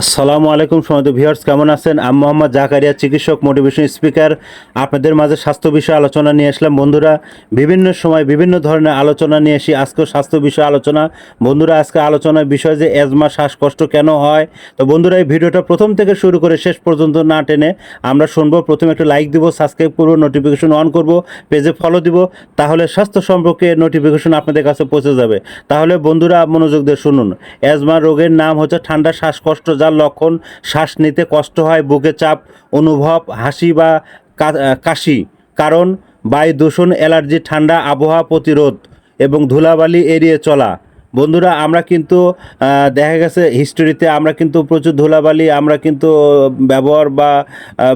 আসসালামু আলাইকুম সময় ভিউয়ার্স, কেমন আছেন? আমি মোহাম্মদ জাকারিয়া, চিকিৎসক মোটিভেশন স্পিকার আপনাদের মাঝে স্বাস্থ্য বিষয়ে আলোচনা নিয়ে আসলাম। বন্ধুরা, বিভিন্ন সময় বিভিন্ন ধরনের আলোচনা নিয়ে আসি। আজকেও স্বাস্থ্য বিষয়ে আলোচনা। বন্ধুরা, আজকে আলোচনার বিষয় যে অ্যাজমা শ্বাসকষ্ট কেন হয়? তো বন্ধুরা, এই ভিডিওটা প্রথম থেকে শুরু করে শেষ পর্যন্ত না টেনে আমরা শুনব। প্রথমে একটু লাইক দিব সাবস্ক্রাইব করব নোটিফিকেশন অন করব পেজে ফলো দিব, তাহলে স্বাস্থ্য সম্পর্কে নোটিফিকেশন আপনাদের কাছে পৌঁছে যাবে। তাহলে বন্ধুরা, মনোযোগ দিয়ে শুনুন। অ্যাজমা রোগের নাম হচ্ছে ঠান্ডা, শ্বাসকষ্ট যার লক্ষণ শ্বাস নিতে কষ্ট হয়, বুকে চাপ, অনুভব, হাসি বা কাশি। কারণ বায়ু দূষণ, অ্যালার্জি, ঠান্ডা, আবহাওয়া প্রতিরোধ এবং ধুলাবালি এড়িয়ে চলা। বন্ধুরা, আমরা কিন্তু দেখা গেছে হিস্টোরিতে আমরা কিন্তু প্রচুর ধুলাবালি, আমরা কিন্তু ব্যবহার বা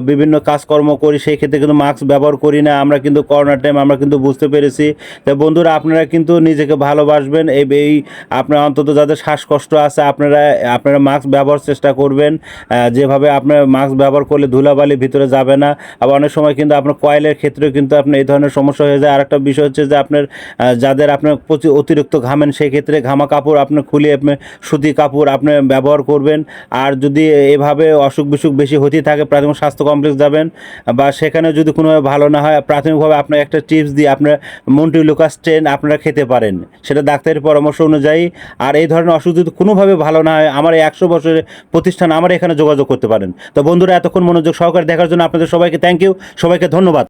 বিভিন্ন কাজকর্ম করি, সেই ক্ষেত্রে কিন্তু মাস্ক ব্যবহার করি না। আমরা কিন্তু করোনা টাইম আমরা কিন্তু বুঝতে পেরেছি। তো বন্ধুরা, আপনারা কিন্তু নিজেকে ভালোবাসবেন। এই এই, আপনার অন্তত যাদের শ্বাসকষ্ট আছে, আপনারা আপনারা মাস্ক ব্যবহার চেষ্টা করবেন। যেভাবে আপনার মাস্ক ব্যবহার করলে ধুলাবালি ভিতরে যাবে না। আবার অনেক সময় কিন্তু আপনার কয়েলের ক্ষেত্রেও কিন্তু আপনার এই ধরনের সমস্যা হয়ে যায়। আরেকটা বিষয় হচ্ছে যে আপনার যাদের আপনার প্রচুর অতিরিক্ত ঘামেন, সেই ক্ষেত্রে ঘামা কাপড় আপনার খুলে, আপনি সুতি কাপড় আপনি ব্যবহার করবেন। আর যদি এভাবে অসুখ বিসুখ বেশি হতেই থাকে, প্রাথমিক স্বাস্থ্য কমপ্লেক্স যাবেন। বা সেখানে যদি কোনোভাবে ভালো না হয়, প্রাথমিকভাবে আপনার একটা টিপস দিয়ে আপনার মন্টিলুকাস ট্রেন আপনারা খেতে পারেন। সেটা ডাক্তারের পরামর্শ অনুযায়ী। আর এই ধরনের অসুখ যদি কোনোভাবে ভালো না হয়, আমার এই একশো বছরের প্রতিষ্ঠান, আমার এখানে যোগাযোগ করতে পারেন। তো বন্ধুরা, এতক্ষণ মনোযোগ সহকারে দেখার জন্য আপনাদের সবাইকে থ্যাংক ইউ সবাইকে ধন্যবাদ।